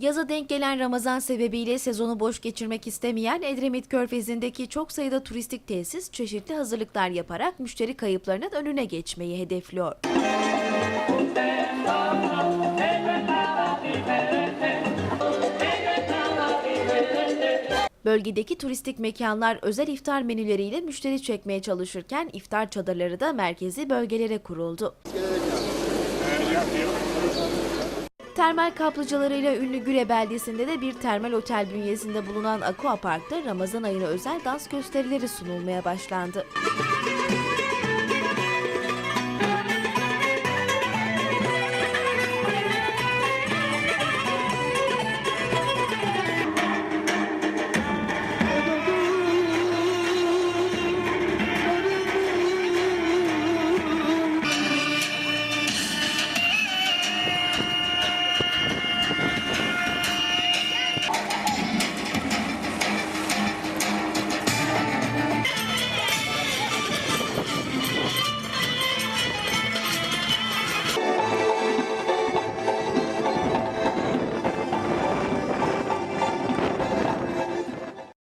Yaza denk gelen Ramazan sebebiyle sezonu boş geçirmek istemeyen Edremit Körfezi'ndeki çok sayıda turistik tesis çeşitli hazırlıklar yaparak müşteri kayıplarının önüne geçmeyi hedefliyor. Bölgedeki turistik mekanlar özel iftar menüleriyle müşteri çekmeye çalışırken iftar çadırları da merkezi bölgelere kuruldu. Termal kaplıcalarıyla ünlü Güle beldesinde de bir termal otel bünyesinde bulunan Aqua Park'ta Ramazan ayına özel dans gösterileri sunulmaya başlandı.